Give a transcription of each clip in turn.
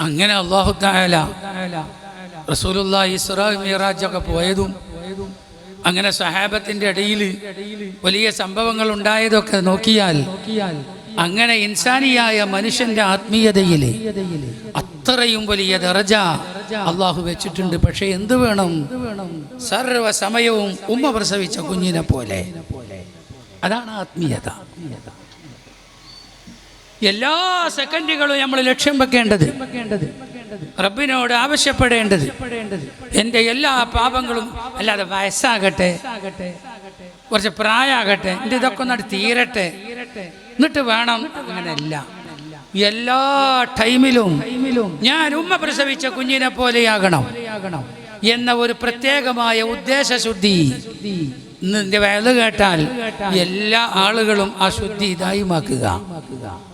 അങ്ങനെ അള്ളാഹു താല റസൂലുള്ള ഇസ്രാ മിറാജൊക്കെ പോയതും അങ്ങനെ സഹാബത്തിന്റെ ഇടയിൽ വലിയ സംഭവങ്ങൾ ഉണ്ടായതൊക്കെ നോക്കിയാൽ അങ്ങനെ ഇൻസാനിയായ മനുഷ്യന്റെ ആത്മീയതയിൽ അത്രയും വലിയ ദറജ അള്ളാഹു വെച്ചിട്ടുണ്ട്. പക്ഷെ എന്ത് വേണം? സർവ സമയവും ഉമ്മ പ്രസവിച്ച കുഞ്ഞിനെ പോലെ. അതാണ് ആത്മീയത. എല്ലാ സെക്കൻഡുകളും നമ്മൾ ലക്ഷ്യം വെക്കേണ്ടത്. റബ്ബിനോട് ആവശ്യപ്പെടേണ്ടത്. എന്റെ എല്ലാ പാപങ്ങളും അല്ലാതെ വയസ്സാകട്ടെ കുറച്ച് പ്രായമാകട്ടെ എന്റെ ഇതൊക്കെ ഒന്ന് തീരട്ടെ. എന്നിട്ട് വേണം അങ്ങനെയല്ല. എല്ലാ ടൈമിലും ഞാൻ ഉമ്മ പ്രസവിച്ച കുഞ്ഞിനെ പോലെയാകണം എന്ന ഒരു പ്രത്യേകമായ ഉദ്ദേശശുദ്ധി. നിന്റെ വേദ കേട്ടാൽ എല്ലാ ആളുകളും ആ ശുദ്ധി ഇതായുമാക്കുക.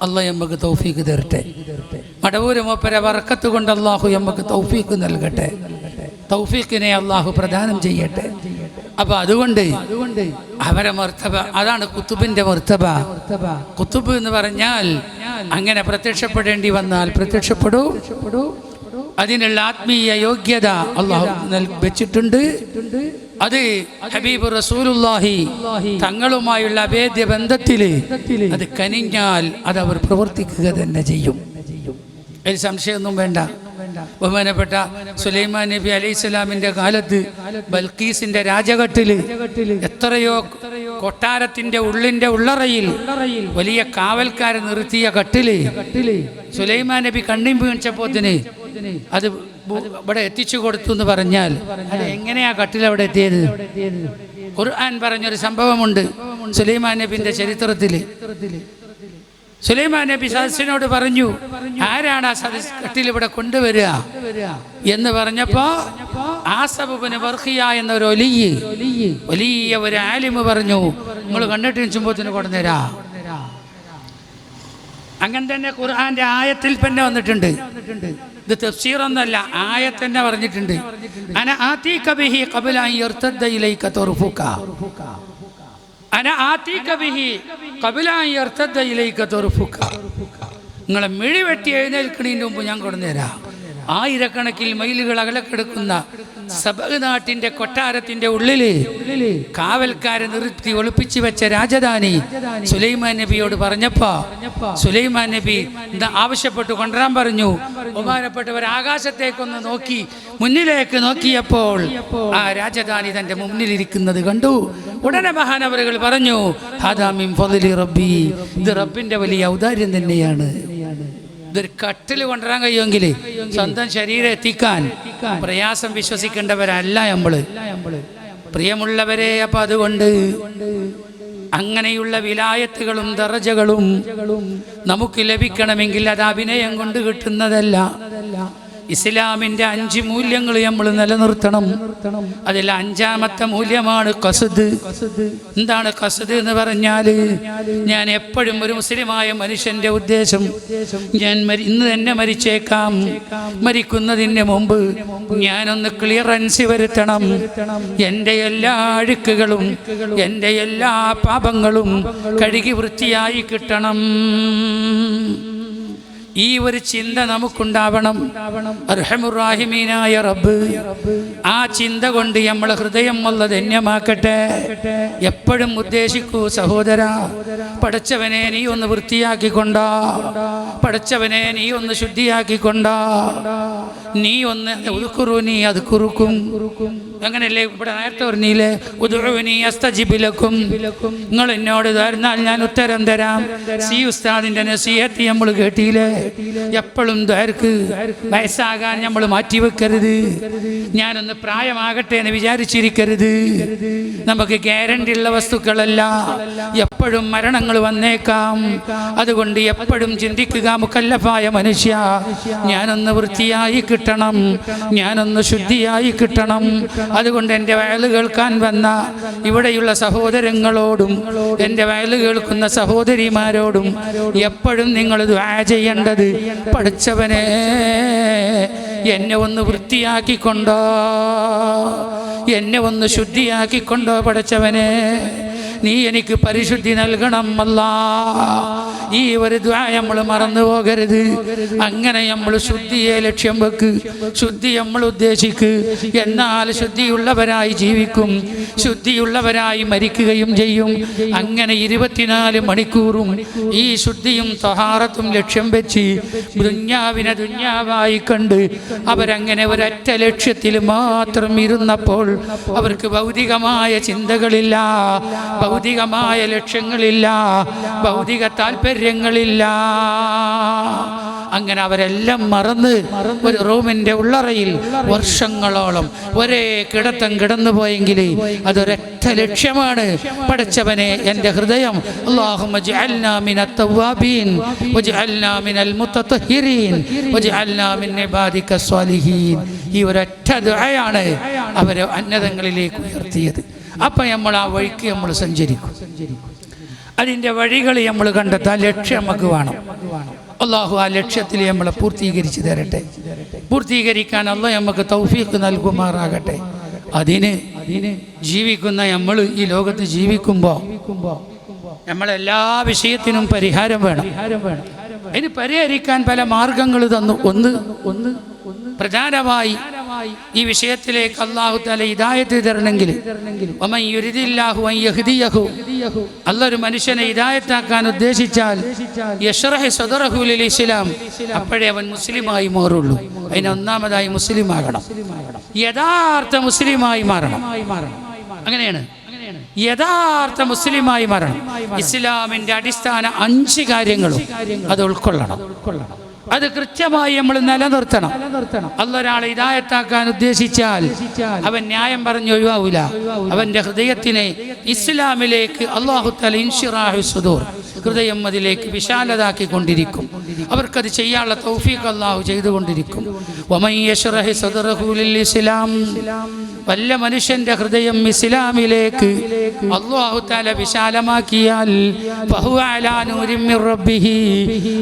അല്ല നമുക്ക് തൗഫീക്ക് തരട്ടെ. മടവൂര് മൂപ്പര വറക്കത്ത് കൊണ്ട് അള്ളാഹു നമുക്ക് തൗഫീക്ക് നൽകട്ടെ. തൗഫീഖിനെ അള്ളാഹു പ്രദാനം ചെയ്യട്ടെ. അപ്പൊ അതുകൊണ്ട് അവരെ മർത്തബ അതാണ് കുത്തുബിന്റെ മർത്തബ. കുത്തുബ് എന്ന് പറഞ്ഞാൽ അങ്ങനെ പ്രത്യക്ഷപ്പെടേണ്ടി വന്നാൽ പ്രത്യക്ഷപ്പെടൂ. അതിനുള്ള ആത്മീയ യോഗ്യത അള്ളാഹു വെച്ചിട്ടുണ്ട്. അത് ഹബീബ് റസൂലുല്ലാഹി തങ്ങളുമായുള്ള അഭേദ്യ ബന്ധത്തിൽ അത് കനിഞ്ഞാൽ അത് അവർ പ്രവർത്തിക്കുക തന്നെ ചെയ്യും. ഒരു സംശയമൊന്നും വേണ്ട. ബഹുമാനപ്പെട്ട സുലൈമാൻ നബി അലൈഹി സ്വലാമിന്റെ കാലത്ത് ബൽക്കീസിന്റെ രാജഘട്ടിൽ എത്രയോ കൊട്ടാരത്തിന്റെ ഉള്ളിന്റെ ഉള്ളറയിൽ വലിയ കാവൽക്കാരെ നിർത്തിയ കട്ടിൽ സുലൈമാൻ നബി കണ്ണിം വീഴ്ചപ്പോത്തിന് അത് ഇവിടെ എത്തിച്ചു കൊടുത്തു എന്ന് പറഞ്ഞാൽ അത് എങ്ങനെയാ കട്ടിൽ അവിടെ എത്തിയത്? ഖുർആൻ പറഞ്ഞൊരു സംഭവമുണ്ട് സുലൈമാൻ നബിന്റെ ചരിത്രത്തിൽ. സുലൈമാൻ നബി സദസ്സിനോട് പറഞ്ഞു ആരാണ് ആ സദസ് കട്ടിൽ ഇവിടെ കൊണ്ടുവരിക? എന്ന് പറഞ്ഞപ്പോ ആസബുബിന് വർഹിയ എന്നൊരു ഒലിയ് വലിയ ഒരു ആലിമ് പറഞ്ഞു നിങ്ങൾ കണ്ടിട്ട് ചുമ്പത്തിന് കൊണ്ടുവരാ. അങ്ങനെ തന്നെ ഖുർആന്റെ ആയത്തിൽ തന്നെ വന്നിട്ടുണ്ട്. ഇത് തഫ്സീർ ഒന്നല്ല ആയത്ത് തന്നെ പറഞ്ഞിട്ടുണ്ട്. അന ആതീക ബിഹി ഖബല അൻ ഇലൈക അന ആതീക ബിഹി ഖബല അൻ ഇലൈക നിങ്ങളെ മിഴി വെട്ടി എഴുന്നേൽക്കണതിന് മുമ്പ് ഞാൻ കൊണ്ടുതരാം ആയിരക്കണക്കിൽ മൈലുകൾ അകലക്കെടുക്കുന്ന സബഹ് നാട്ടിന്റെ കൊട്ടാരത്തിന്റെ ഉള്ളിൽ കാവൽക്കാരെ നിർത്തി ഒളിപ്പിച്ചു വെച്ച രാജധാനി സുലൈമാൻ നബിയോട് പറഞ്ഞപ്പോ സുലൈമാൻ നബി ഇത് ആവശ്യപ്പെട്ടു കൊണ്ടുവരാൻ പറഞ്ഞു. ബഹുമാനപ്പെട്ടവർ ആകാശത്തേക്കൊന്ന് നോക്കി മുന്നിലേക്ക് നോക്കിയപ്പോൾ ആ രാജധാനി തന്റെ മുന്നിലിരിക്കുന്നത് കണ്ടു. ഉടനെ മഹാനവറുകൾ പറഞ്ഞു ഹാദാമിം റബ്ബി. ഇത് റബ്ബിന്റെ വലിയ ഔദാര്യം തന്നെയാണ്. ഇതൊരു കട്ടിൽ കൊണ്ടുവരാൻ കഴിയുമെങ്കിൽ സ്വന്തം ശരീരം എത്തിക്കാൻ പ്രയാസം വിശ്വസിക്കേണ്ടവരല്ല നമ്മൾ. പ്രിയമുള്ളവരെ അപ്പൊ അതുകൊണ്ട് അങ്ങനെയുള്ള വിലായത്തുകളും ദറജകളും നമുക്ക് ലഭിക്കണമെങ്കിൽ അത് അഭിനയം കൊണ്ട് കിട്ടുന്നതല്ല. ഇസ്ലാമിന്റെ അഞ്ച് മൂല്യങ്ങൾ നമ്മൾ നിലനിർത്തണം. അതിൽ അഞ്ചാമത്തെ മൂല്യമാണ് കസുദ്. എന്താണ് കസുദ് എന്ന് പറഞ്ഞാൽ ഞാൻ എപ്പോഴും ഒരു മുസ്ലിമായ മനുഷ്യന്റെ ഉദ്ദേശം. ഞാൻ ഇന്ന് തന്നെ മരിച്ചേക്കാം. മരിക്കുന്നതിന് മുമ്പ് ഞാനൊന്ന് ക്ലിയറൻസ് വരുത്തണം. എന്റെ എല്ലാ അഴുക്കുകളും എന്റെ എല്ലാ പാപങ്ങളും കഴുകി വൃത്തിയായി കിട്ടണം. ഈ ഒരു ചിന്ത നമുക്കുണ്ടാവണം. റബ്ബ് ആ ചിന്ത കൊണ്ട് നമ്മൾ ഹൃദയം ഉള്ള ധന്യമാക്കട്ടെ. എപ്പോഴും ഉദ്ദേശിക്കൂ സഹോദര പഠിച്ചവനെ നീ ഒന്ന് വൃത്തിയാക്കിക്കൊണ്ടോ. പഠിച്ചവനെ നീ ഒന്ന് ശുദ്ധിയാക്കിക്കൊണ്ടോ. നീ ഒന്ന് ഉൾക്കുറു നീ അത് കുറുക്കും അങ്ങനെയല്ലേ? ഇവിടെ നേരത്തെ പറഞ്ഞില്ലേ? അസ്തജിബിലക്കും നിങ്ങൾ എന്നോട് തരുന്നാൽ ഞാൻ ഉത്തരം തരാം. സി ഉസ്താദിന്റെ നസീഹത്ത് നമ്മൾ കേട്ടിയില്ലേ എപ്പോഴും ദ്വാർക്ക് വയസ്സാകാൻ നമ്മൾ മാറ്റിവെക്കരുത്. ഞാനൊന്ന് പ്രായമാകട്ടെ എന്ന് വിചാരിച്ചിരിക്കരുത്. നമുക്ക് ഗ്യാരണ്ടി ഉള്ള വസ്തുക്കളല്ല. എപ്പോഴും മരണങ്ങൾ വന്നേക്കാം. അതുകൊണ്ട് എപ്പോഴും ചിന്തിക്കുക മുക്കല്ലഫായ മനുഷ്യ ഞാനൊന്ന് വൃത്തിയായി കിട്ടണം. ഞാനൊന്ന് ശുദ്ധിയായി കിട്ടണം. അതുകൊണ്ട് എന്റെ വയൽ കേൾക്കാൻ വന്ന ഇവിടെയുള്ള സഹോദരങ്ങളോടും എന്റെ വയൽ കേൾക്കുന്ന സഹോദരിമാരോടും എപ്പോഴും നിങ്ങൾ ദ്വാ ചെയ്യേണ്ടത് പഠിച്ചവനെ എന്നെ ഒന്ന് വൃത്തിയാക്കിക്കൊണ്ടോ എന്നെ ഒന്ന് ശുദ്ധിയാക്കിക്കൊണ്ടോ പഠിച്ചവനെ. നീ എനിക്ക് പരിശുദ്ധി നൽകണം അല്ലാ. ഈ ഒരു ദ്വാ നമ്മൾ മറന്നു പോകരുത്. അങ്ങനെ നമ്മൾ ശുദ്ധിയെ ലക്ഷ്യം വെക്ക്. ശുദ്ധി നമ്മൾ ഉദ്ദേശിക്ക്. എന്നാൽ ശുദ്ധിയുള്ളവരായി ജീവിക്കും. ശുദ്ധിയുള്ളവരായി മരിക്കുകയും ചെയ്യും. അങ്ങനെ ഇരുപത്തിനാല് മണിക്കൂറും ഈ ശുദ്ധിയും തഹാറത്തും ലക്ഷ്യം വെച്ച് ദുഞ്ഞാവിനെ ദുഞ്ഞാവായി കണ്ട് അവരങ്ങനെ ഒരൊറ്റ ലക്ഷ്യത്തിൽ മാത്രം ഇരുന്നപ്പോൾ അവർക്ക് ഭൗതികമായ ചിന്തകളില്ല. ഭൗതികമായ ലക്ഷ്യങ്ങളില്ല ഭൗതിക താല്പര്യങ്ങളില്ല അങ്ങനെ അവരെല്ലാം മറന്ന് ഒരു റൂമിന്റെ ഉള്ളറയിൽ വർഷങ്ങളോളം ഒരേ കിടത്തം കിടന്നു പോയെങ്കിൽ അതൊരൊറ്റ ലക്ഷ്യമാണ്. പഠിച്ചവനെ എന്റെ ഹൃദയം ഈ ഒരൊറ്റ ദുആയാണ് അവരെ അന്നതങ്ങളിലേക്ക് ഉയർത്തിയത്. അപ്പം നമ്മൾ ആ വഴിക്ക് നമ്മൾ സഞ്ചരിക്കും അതിന്റെ വഴികൾ നമ്മൾ കണ്ടെത്താൻ ലക്ഷ്യം നമുക്ക് വേണം അള്ളാഹു ആ ലക്ഷ്യത്തിൽ നമ്മളെ പൂർത്തീകരിച്ച് തരട്ടെ പൂർത്തീകരിക്കാൻ അല്ല നമുക്ക് തൗഫീഖ് നൽകുമാറാകട്ടെ അതിന് ജീവിക്കുന്ന നമ്മൾ ഈ ലോകത്ത് ജീവിക്കുമ്പോൾ നമ്മളെല്ലാ വിഷയത്തിനും പരിഹാരം വേണം അതിന് പരിഹരിക്കാൻ പല മാർഗങ്ങൾ തന്നു ഒന്ന് ഒന്ന് പ്രധാനമായി ഈ വിഷയത്തിലേക്ക് അള്ളാഹു തല ഇതായത്ത് തരണമെങ്കിൽ അല്ലൊരു മനുഷ്യനെ ഇതായത്താക്കാൻ ഉദ്ദേശിച്ചാൽ ഇസ്ലാം അപ്പോഴേ അവൻ മുസ്ലിമായി മാറുള്ളൂ. അതിന് ഒന്നാമതായി മുസ്ലിം ആകണം യഥാർത്ഥ മുസ്ലിമായി മാറണം. അങ്ങനെയാണ്. യഥാർത്ഥ മുസ്ലിമായി മാറണം. ഇസ്ലാമിന്റെ അടിസ്ഥാന അഞ്ച് കാര്യങ്ങളും അത് ഉൾക്കൊള്ളണം ഉൾക്കൊള്ളണം. അത് കൃത്യമായി നമ്മൾ നിലനിർത്തണം. അല്ലൊരാളെ ഇതായത്താക്കാൻ ഉദ്ദേശിച്ചാൽ അവൻ ന്യായം പറഞ്ഞ് ഒഴിവാവൂല. അവന്റെ ഹൃദയത്തിനെ ഇസ്ലാമിലേക്ക് അള്ളാഹു തല ഇൻഷിറാഹു സുദൂർ ഹൃദയം അതിലേക്ക് വിശാലതാക്കി കൊണ്ടിരിക്കും അവർക്കത് ചെയ്യാനുള്ള തൗഫീഖ് അള്ളാഹു ചെയ്തുകൊണ്ടിരിക്കും. ഇസ്ലാം വല്ല മനുഷ്യന്റെ ഹൃദയം ഇസ്ലാമിലേക്ക് അള്ളാഹു താല വിശാലമാക്കിയാൽ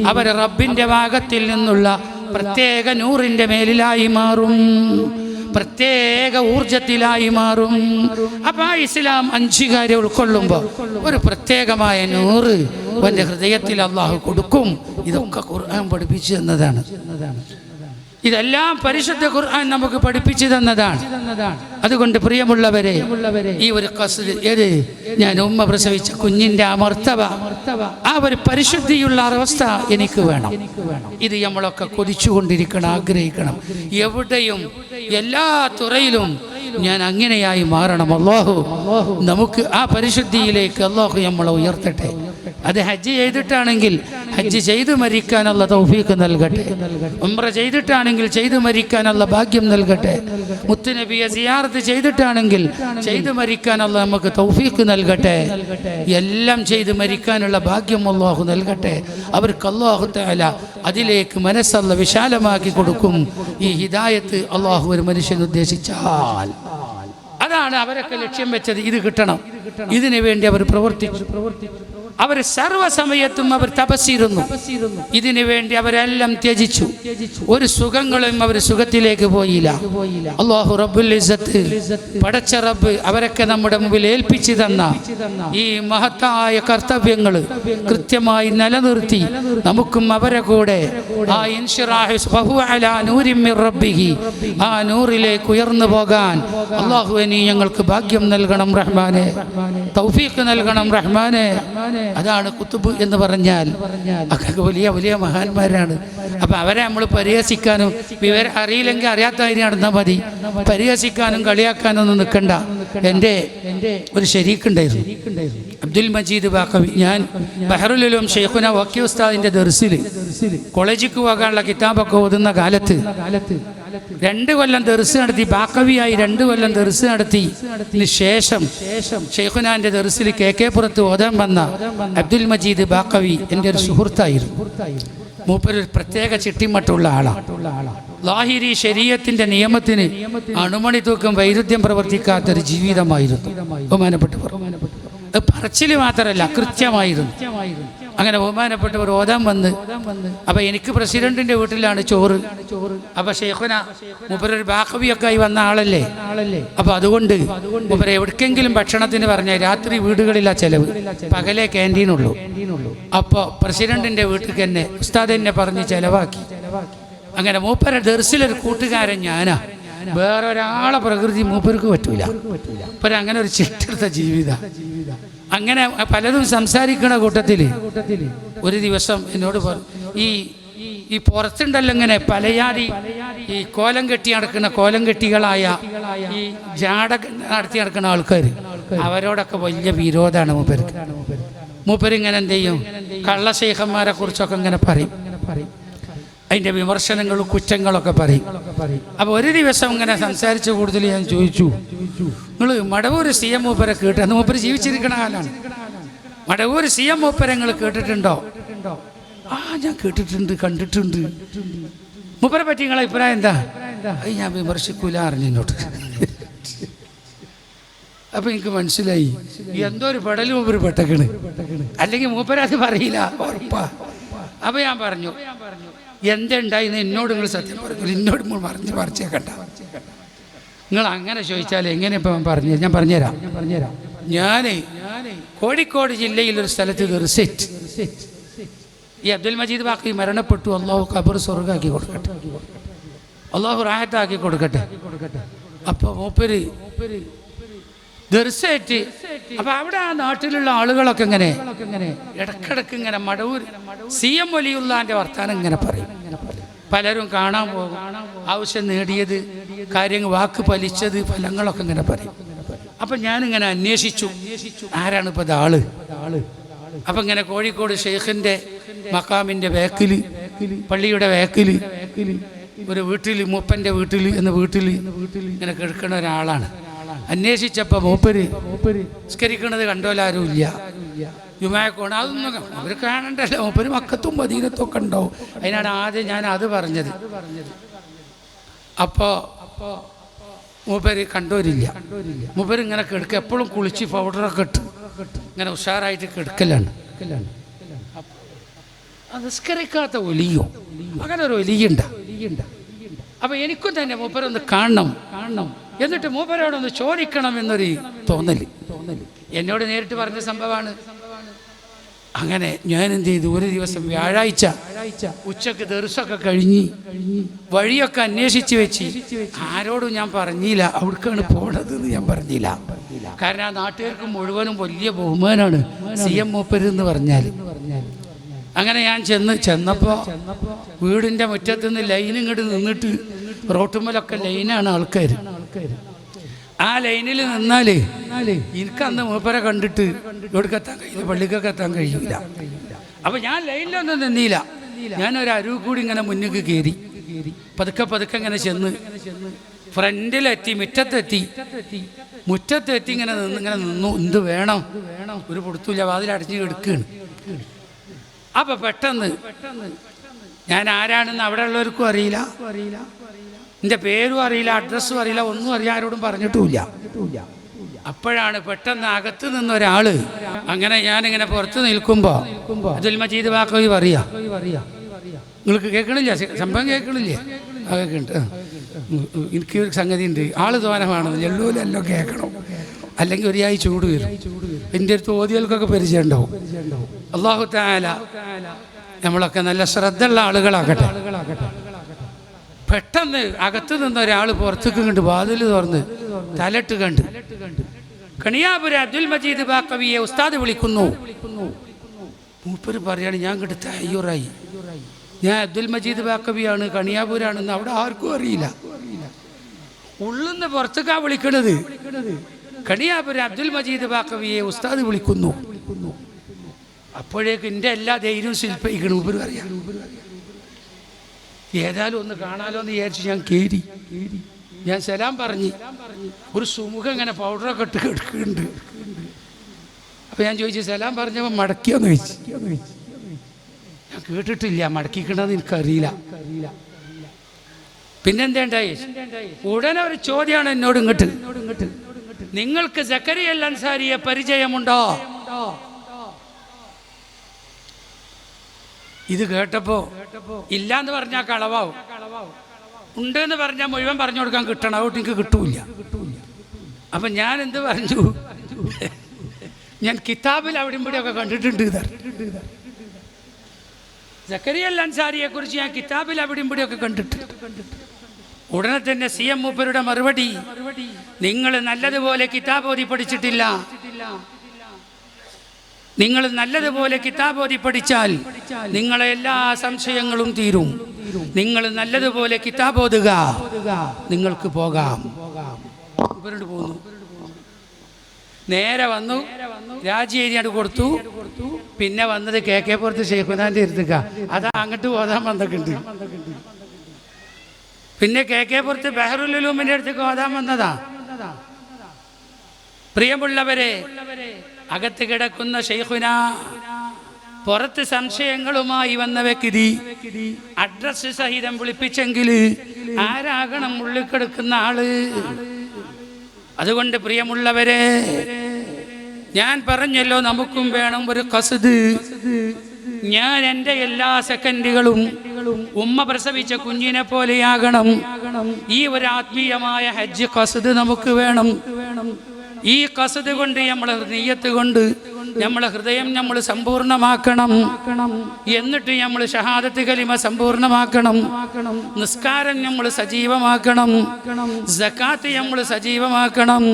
അവർ റബ്ബിന്റെ ഭാഗത്തിൽ നിന്നുള്ള പ്രത്യേക നൂറിന്റെ മേലിലായി മാറും. പ്രത്യേക ഊർജത്തിലായി മാറും. അപ്പൊ ആ ഇസ്ലാം അഞ്ചു കാര്യം ഉൾക്കൊള്ളുമ്പോൾ ഒരു പ്രത്യേകമായ നൂറ് അവന്റെ ഹൃദയത്തിൽ അള്ളാഹു കൊടുക്കും. ഇതൊക്കെ ഖുർആൻ പഠിപ്പിച്ചു തന്നതാണ്. ഇതെല്ലാം പരിശുദ്ധ ഖുർആൻ നമുക്ക് പഠിപ്പിച്ചു തന്നതാണ്. അതുകൊണ്ട് പ്രിയമുള്ളവരെ ഈ ഒരു ഏത്? ഞാൻ ഉമ്മ പ്രസവിച്ച കുഞ്ഞിന്റെ അമർത്തവ ആ ഒരു പരിശുദ്ധിയുള്ള അവസ്ഥ എനിക്ക് വേണം. ഇത് നമ്മളൊക്കെ കൊതിച്ചുകൊണ്ടിരിക്കണം ആഗ്രഹിക്കണം. എവിടെയും എല്ലാ തുറയിലും ഞാൻ അങ്ങനെയായി മാറണം. അള്ളാഹു നമുക്ക് ആ പരിശുദ്ധിയിലേക്ക് അള്ളാഹു നമ്മളെ ഉയർത്തട്ടെ. അത് ഹജ്ജ് ചെയ്തിട്ടാണെങ്കിൽ ഹജ്ജ് ചെയ്തു മരിക്കാനുള്ള തൗഫീക്ക് നൽകട്ടെ. ഉംറ ചെയ്തിട്ടാണെങ്കിൽ ചെയ്തു മരിക്കാനുള്ള ഭാഗ്യം നൽകട്ടെ. മുത്തുനബിയെ സിയാറത്ത് ചെയ്തിട്ടാണെങ്കിൽ ചെയ്തു മരിക്കാനുള്ള നമുക്ക് തൗഫീക്ക് നൽകട്ടെ. എല്ലാം ചെയ്തു മരിക്കാനുള്ള ഭാഗ്യം അള്ളാഹു നൽകട്ടെ. അവർക്ക് അള്ളാഹു തആല അതിലേക്ക് മനസ്സല്ല വിശാലമാക്കി കൊടുക്കും. ഈ ഹിദായത്ത് അള്ളാഹു ഒരു മനുഷ്യൻ ഉദ്ദേശിച്ചാൽ. അതാണ് അവരൊക്കെ ലക്ഷ്യം വെച്ചത്. ഇത് കിട്ടണം. ഇതിനു വേണ്ടി അവർ പ്രവർത്തിച്ചു പ്രവർത്തിച്ചു. അവർ സർവസമയത്തും അവർ തപസ്സിരുന്നു. ഇതിനു വേണ്ടി അവരെല്ലാം ത്യജിച്ചു. ഒരു സുഖങ്ങളും അവർ സുഖത്തിലേക്ക് പോയില്ല. അള്ളാഹു റബ്ബുൽ പടച്ച റബ്ബ് അവരൊക്കെ നമ്മുടെ മുമ്പിൽ ഏൽപ്പിച്ചു തന്ന ഈ മഹത്തായ കർത്തവ്യങ്ങൾ കൃത്യമായി നിലനിർത്തി. നമുക്കും അവരെ കൂടെ ആ ഇൻഷിറാഹി റബ്ബിഹി. ആ നൂറിലേക്ക് ഉയർന്നു പോകാൻ അള്ളാഹു നീ ഞങ്ങൾക്ക് ഭാഗ്യം നൽകണം റഹ്മാനെ. തൗഫീഖ് നൽകണം റഹ്മാനെ. അതാണ് കുത്തുബ് എന്ന് പറഞ്ഞാൽ. അതൊക്കെ വലിയ വലിയ മഹാന്മാരാണ്. അപ്പൊ അവരെ നമ്മൾ പരിഹസിക്കാനും വിവരം അറിയില്ലെങ്കിൽ അറിയാത്ത കാര്യം നടന്നാൽ മതി. പരിഹസിക്കാനും കളിയാക്കാനും ഒന്നും നിൽക്കണ്ട എന്റെ ഒരു ശരീക്കുണ്ടായിരുന്നു. അബ്ദുൽ മജീദ് ബാക്കവി ഞാൻ ബഹറുലും ഷെയ്ഖുന വക്കി ഉസ്താദിന്റെ ദർസിൽ കോളേജിക്ക് പോകാനുള്ള കിതാബൊക്കെ ഓതുന്ന കാലത്ത് രണ്ട് കൊല്ലം ദർസ് നടത്തി ബാക്കവിയായി രണ്ട് കൊല്ലം ദർസ് നടത്തി. ശേഷം ഷെയ്ഖുനാന്റെ ദർസിൽ കെ കെ പുറത്ത് ഓതാൻ വന്ന അബ്ദുൽ മജീദ് ബാക്കവി എന്റെ ഒരു സുഹൃത്തായിരുന്നു. മൂപ്പര് ഒരു പ്രത്യേക ചിട്ടിമട്ടുള്ള ആളാണ് ലാഹിരി ശരീരത്തിന്റെ നിയമത്തിന് അണുമണി തൂക്കം വൈരുദ്ധ്യം പ്രവർത്തിക്കാത്തൊരു ജീവിതമായിരുന്നു. ബഹുമാനപ്പെട്ടു അത് പറച്ചിൽ മാത്രമല്ല കൃത്യമായിരുന്നു. അങ്ങനെ ബഹുമാനപ്പെട്ടവർ ഓതാൻ വന്ന് അപ്പൊ എനിക്ക് പ്രസിഡന്റിന്റെ വീട്ടിലാണ് ചോറ്. അപ്പൊ ഷെയ്ഖുന മുപ്പരൊരു ബാഹവിയൊക്കെ ആയി വന്ന ആളല്ലേ? അപ്പൊ അതുകൊണ്ട് മുപ്പര എവിടേക്കെങ്കിലും ഭക്ഷണത്തിന് പറഞ്ഞ രാത്രി വീടുകളിലാ ചെലവ്. പകലെ ക്യാന്റീനുള്ളൂ. അപ്പൊ പ്രസിഡന്റിന്റെ വീട്ടിൽ തന്നെ ഉസ്താദ് എന്നെ പറഞ്ഞ് ചെലവാക്കി. അങ്ങനെ മൂപ്പര ദർസിലൊരു കൂട്ടുകാരൻ ഞാനാ. വേറൊരാളെ പ്രകൃതി മൂപ്പർക്ക് പറ്റൂല. അങ്ങനെ ഒരു ചിട്ടെടുത്ത ജീവിത. അങ്ങനെ പലരും സംസാരിക്കണ കൂട്ടത്തിൽ ഒരു ദിവസം എന്നോട് ഈ ഈ പുറത്തുണ്ടല്ലോ ഇങ്ങനെ പലയാടി ഈ കോലം കെട്ടി നടക്കുന്ന കോലം കെട്ടികളായ ഈ ജാട നടത്തി നടക്കുന്ന ആൾക്കാർ അവരോടൊക്കെ വലിയ വിരോധമാണ് മൂപ്പർക്ക്. മൂപ്പരിങ്ങനെ എന്ത് ചെയ്യും? കള്ളശേഖന്മാരെ കുറിച്ചൊക്കെ ഇങ്ങനെ പറയും. അതിന്റെ വിമർശനങ്ങളും കുറ്റങ്ങളൊക്കെ പറയും. അപ്പോൾ ഒരു ദിവസം ഇങ്ങനെ സംസാരിച്ച കൂടുതൽ ഞാൻ ചോദിച്ചു. നിങ്ങൾ മടവൂർ സി എം മൂപ്പരെ കേട്ട് അന്ന് മൂപ്പര് ജീവിച്ചിരിക്കണ കാലാണ്. മടവൂർ സി എം മൂപ്പരെ നിങ്ങൾ കേട്ടിട്ടുണ്ടോ? ആ ഞാൻ കേട്ടിട്ടുണ്ട് കണ്ടിട്ടുണ്ട്. മൂപ്പരെ പറ്റി നിങ്ങളെ അഭിപ്രായം എന്താ? അത് ഞാൻ വിമർശിക്കൂല അറിഞ്ഞോട്ട് അപ്പൊ എനിക്ക് മനസ്സിലായി എന്തോ ഒരു പെടൽ മൂപ്പര് പെട്ടക്കണ്. അല്ലെങ്കിൽ മൂപ്പര് അത് പറയില്ല ഉറപ്പാ. അപ്പൊ ഞാൻ പറഞ്ഞു എന്തുണ്ടായി എന്നോട് നിങ്ങൾ സത്യം പറഞ്ഞു എന്നോട് പറഞ്ഞു പറിച്ചേക്കണ്ട നിങ്ങൾ അങ്ങനെ ചോദിച്ചാൽ എങ്ങനെ ഇപ്പം പറഞ്ഞു ഞാൻ പറഞ്ഞുതരാം. ഞാൻ പറഞ്ഞുതരാം ഞാനേ കോഴിക്കോട് ജില്ലയിൽ ഒരു സ്ഥലത്ത് റിസെറ്റ് ഈ അബ്ദുൽ മജീദ് ബാക്കി മരണപ്പെട്ടു. അള്ളാഹു കബർ സ്വർഗാക്കി കൊടുക്കട്ടെ. അള്ളാഹു റാഹത്താക്കി കൊടുക്കട്ടെ. അപ്പൊ മൂപ്പര് ദർശേറ്റ് അപ്പൊ അവിടെ ആ നാട്ടിലുള്ള ആളുകളൊക്കെ ഇങ്ങനെ ഇടക്കിടക്ക് ഇങ്ങനെ മടവൂർ സി എം വലിയുള്ളാന്റെ വർത്താനം ഇങ്ങനെ പറയും. പലരും കാണാൻ പോകും. ആവശ്യം നേടിയത് കാര്യങ്ങൾ വാക്ക് പലിച്ചത് ഫലങ്ങളൊക്കെ ഇങ്ങനെ പറയും. അപ്പൊ ഞാനിങ്ങനെ അന്വേഷിച്ചു. ആരാണ് ഇപ്പൊ ആൾ? അപ്പൊ ഇങ്ങനെ കോഴിക്കോട് ഷെയ്ഖിന്റെ മക്കാമിന്റെ വേക്കിൽ പള്ളിയുടെ വേക്കിൽ ഒരു വീട്ടിൽ മൂപ്പന്റെ വീട്ടിൽ എന്ന വീട്ടിൽ ഇങ്ങനെ കിടക്കുന്ന ഒരാളാണ്. അന്വേഷിച്ചപ്പോ മൂപ്പര് മൂപ്പര് നിസ്കരിക്കണത് കണ്ടോലാരും ഇല്ല ജുമായക്കോണ് അതൊന്നും അവർ കാണണ്ടല്ലോ. ഒരു മക്കത്തും മദീനത്തും ഒക്കെ ഉണ്ടാവും. അതിനാണ് ആദ്യം ഞാൻ അത് പറഞ്ഞത്. അപ്പോ അപ്പോ മൂപ്പര് കണ്ടോരില്ല മൂപ്പര് ഇങ്ങനെ കിടക്കുക എപ്പോഴും കുളിച്ച് പൗഡറൊക്കെ ഇട്ട് ഇങ്ങനെ ഉഷാറായിട്ട് കിടക്കലാണ്. നിസ്കരിക്കാത്ത ഒലിയോ? അങ്ങനെ ഒരു ഒലിയുണ്ട. അപ്പൊ എനിക്കും തന്നെ മൂപ്പരൊന്ന് കാണണം കാണണം. എന്നിട്ട് മൂപ്പരോടൊന്ന് ചോദിക്കണം എന്നൊരു തോന്നൽ തോന്നൽ. എന്നോട് നേരിട്ട് പറഞ്ഞ സംഭവമാണ്. അങ്ങനെ ഞാൻ എന്ത് ചെയ്തു ഒരു ദിവസം വ്യാഴാഴ്ച ഉച്ചയ്ക്ക് ദിവസമൊക്കെ കഴിഞ്ഞ് വഴിയൊക്കെ അന്വേഷിച്ച് വെച്ച് ആരോടും ഞാൻ പറഞ്ഞില്ല. അവിടേക്കാണ് പോണത് എന്ന് ഞാൻ പറഞ്ഞില്ല. കാരണം ആ നാട്ടുകാർക്ക് മുഴുവനും വലിയ ബഹുമാനാണ്. സി എം മൂപ്പര് എന്ന് പറഞ്ഞാൽ അങ്ങനെ ഞാൻ ചെന്ന് ചെന്നപ്പോൾ വീടിന്റെ മുറ്റത്ത് നിന്ന് ലൈൻ ഇങ്ങോട്ട് നിന്നിട്ട് റോട്ടുമ്മലൊക്കെ ലൈനാണ് ആൾക്കാർ ആ ലൈനിൽ നിന്നാലേ എനിക്ക് അന്ന് മൂപ്പരെ കണ്ടിട്ട് ഇവിടേക്ക് എത്താൻ കഴിയില്ല പള്ളിക്കൊക്കെ എത്താൻ കഴിയില്ല. അപ്പൊ ഞാൻ ലൈനിലൊന്നും നിന്നില്ല. ഞാൻ ഒരു അരുവ് കൂടി ഇങ്ങനെ മുന്നിക്ക് കയറി പതുക്കെ പതുക്കെ ഇങ്ങനെ ചെന്ന് ഫ്രണ്ടിലെത്തി മുറ്റത്തെത്തി. മുറ്റത്തെത്തി ഇങ്ങനെ നിന്ന് ഇങ്ങനെ നിന്നു. എന്ത് വേണം? ഒരു പൊടുത്തൂല്ല വാതിൽ അടഞ്ഞു കിടക്കുകയാണ് അപ്പൊ പെട്ടെന്ന് ഞാൻ ആരാണെന്ന് അവിടെ ഉള്ളവർക്കും അറിയില്ല. എന്റെ പേരും അറിയില്ല അഡ്രസ്സും അറിയില്ല ഒന്നും അറിയാൻ ആരോടും പറഞ്ഞിട്ടുമില്ല. അപ്പോഴാണ് പെട്ടെന്ന് അകത്ത് നിന്ന് ഒരാൾ അങ്ങനെ ഞാനിങ്ങനെ പുറത്ത് നിൽക്കുമ്പോ അബ്ദുൽ മജീദ് വാക്കവി പറയാ. നിങ്ങൾക്ക് കേൾക്കണില്ല? സംഭവം കേൾക്കണില്ലേ? ആ കേൾക്കുന്നുണ്ട്. എനിക്ക് ഒരു സംഗതി ഉണ്ട് ആൾ തോനമാണെന്ന് എല്ലോലെല്ലോ കേൾക്കണം. അല്ലെങ്കിൽ ഒരായി ചൂട് വരും. എന്റെ അടുത്ത് ഓതികൾക്കൊക്കെ പരിചയം ഉണ്ടാവും അള്ളാഹു താല നമ്മളൊക്കെ നല്ല ശ്രദ്ധയുള്ള ആളുകളാകട്ടെ. പെട്ടെന്ന് അകത്ത് നിന്ന് ഒരാൾ പുറത്തേക്ക് കണ്ട് വാതിൽ തുറന്ന് തലട്ട് കണ്ട്. കണിയാപുര അബ്ദുൽ മജീദ് ബാക്കവിയെ ഉസ്താദ് വിളിക്കുന്നു. മൂപ്പര് പറയാണ് ഞാൻ കണ്ട് തയ്യൂറായി. ഞാൻ അബ്ദുൽ മജീദ് ബാക്കവിയാണ് കണിയാപുരാണെന്ന് അവിടെ ആർക്കും അറിയില്ല. ഉള്ളുന്ന് പുറത്തേക്കാ വിളിക്കണത്. കണിയാപുര അബ്ദുൽ മജീദ് ബാക്കവിയെ ഉസ്താദ് വിളിക്കുന്നു. അപ്പോഴേക്ക് എന്റെ എല്ലാ ധൈര്യവും ശില്പിക്കണം മൂപ്പര് പറയാം ഏതായാലും ഒന്ന് കാണാലോ എന്ന് വിചാരിച്ച് ഞാൻ കയറി ഞാൻ സലാം പറഞ്ഞു. ഒരു സുമുഖം ഇങ്ങനെ പൗഡറൊക്കെ ഇട്ട് കിടക്കുന്നുണ്ട്. അപ്പൊ ഞാൻ ചോദിച്ചു സലാം പറഞ്ഞപ്പോൾ മടക്കിയോന്ന് ചോദിച്ചു. ഞാൻ കേട്ടിട്ടില്ല മടക്കിക്കണമെന്ന് എനിക്കറിയില്ല. പിന്നെന്തേണ്ടായി ഉടനെ ഒരു ചോദ്യമാണ് എന്നോട് ഇങ്ങോട്ട്. നിങ്ങൾക്ക് സക്കരിയൽ അൻസാരിയെ പരിചയമുണ്ടോ? ഇത് കേട്ടപ്പോ ഇല്ലാന്ന് പറഞ്ഞാൽ കളവാവും. ഉണ്ട് എന്ന് പറഞ്ഞാൽ മുഴുവൻ പറഞ്ഞു കൊടുക്കാൻ കിട്ടണം. അതുകൊണ്ട് എനിക്ക് കിട്ടൂല അപ്പൊ ഞാൻ എന്ത് പറഞ്ഞു? ഞാൻ കിതാബിൽ അവിടെ ഇവിടെയൊക്കെ കണ്ടിട്ടുണ്ട് സക്കരിയ അൻസാരിയെ കുറിച്ച് ഞാൻ കിതാബിൽ അവിടെ ഇവിടെയൊക്കെ കണ്ടിട്ടുണ്ട്. ഉടനെ തന്നെ സി എം മൂപ്പരുടെ മറുപടി. നിങ്ങൾ നല്ലതുപോലെ കിതാബ് ഓതി പഠിച്ചിട്ടില്ല. നിങ്ങൾ നല്ലതുപോലെ കിതാബോധി പഠിച്ചാൽ നിങ്ങളെ എല്ലാ സംശയങ്ങളും തീരും. നിങ്ങൾ നല്ലതുപോലെ കിതാബോധുക നിങ്ങൾക്ക് പോകാം. ഇവരോട് പോകുന്നു നേരെ വന്നു. രാജിയേരിയാണ് കൊടുത്തു. പിന്നെ വന്നത് കെ കെ പുറത്ത് ഷെയ്ഖുനാന്റെ ഇരുത്തുക അതാ അങ്ങോട്ട് പോകാൻ വന്നിട്ടുണ്ട്. പിന്നെ കെ കെ പുറത്ത് ബഹറുലുലൂമിന്റെ അടുത്തേക്ക് ഓതാൻ വന്നതാ. പ്രിയമുള്ളവരെ അകത്ത് കിടക്കുന്ന ഷെയ്ഖുന പുറത്ത് സംശയങ്ങളുമായി വന്ന വ്യക്തി അഡ്രസ് സഹിതം വിളിപ്പിച്ചെങ്കിൽ ആരാകണം ഉള്ളിൽ കിടക്കുന്ന ആൾ? അതുകൊണ്ട് പ്രിയമുള്ളവരെ ഞാൻ പറഞ്ഞല്ലോ നമുക്കും വേണം ഒരു കസുത് ഞാൻ എന്റെ എല്ലാ സെക്കൻഡുകളും ഉമ്മ പ്രസവിച്ച കുഞ്ഞിനെ പോലെയാകണം. ഈ ഒരു ആത്മീയമായ ഹജ്ജ് കസുത് നമുക്ക് വേണം. ഈ കസത് കൊണ്ട് നമ്മളെ നെയ്യത്ത് കൊണ്ട് നമ്മളെ ഹൃദയം നമ്മൾ സമ്പൂർണമാക്കണം എന്നിട്ട് നമ്മൾ ഷഹാദത്ത് കലിമ സമ്പൂർണമാക്കണം നിസ്കാരം നമ്മൾ സജീവമാക്കണം. ജക്കാത്ത് നമ്മൾ സജീവമാക്കണം.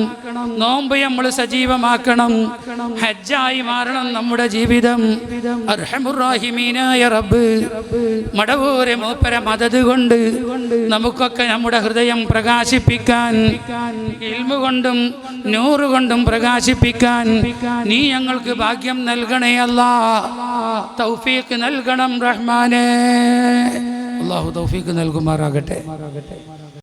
നോമ്പ് നമ്മൾ സജീവമാക്കണം. ഹജ്ജായി മാറണം നമ്മുടെ ജീവിതം. അർഹമുറാഹിമീനായ റബ്ബ്. മടവൂരെ മൂപ്പര മതത് കൊണ്ട് നമുക്കൊക്കെ നമ്മുടെ ഹൃദയം പ്രകാശിപ്പിക്കാൻ ഇൽമു കൊണ്ടും നൂറ് കൊണ്ടും പ്രകാശിപ്പിക്കാൻ നീ ഞങ്ങൾക്ക് ഭാഗ്യം നൽകണേ അല്ലാ. തൗഫീഖ് നൽകണം റഹ്മാനേ. അള്ളാഹു തൗഫീഖ് നൽകുമാറാകട്ടെ.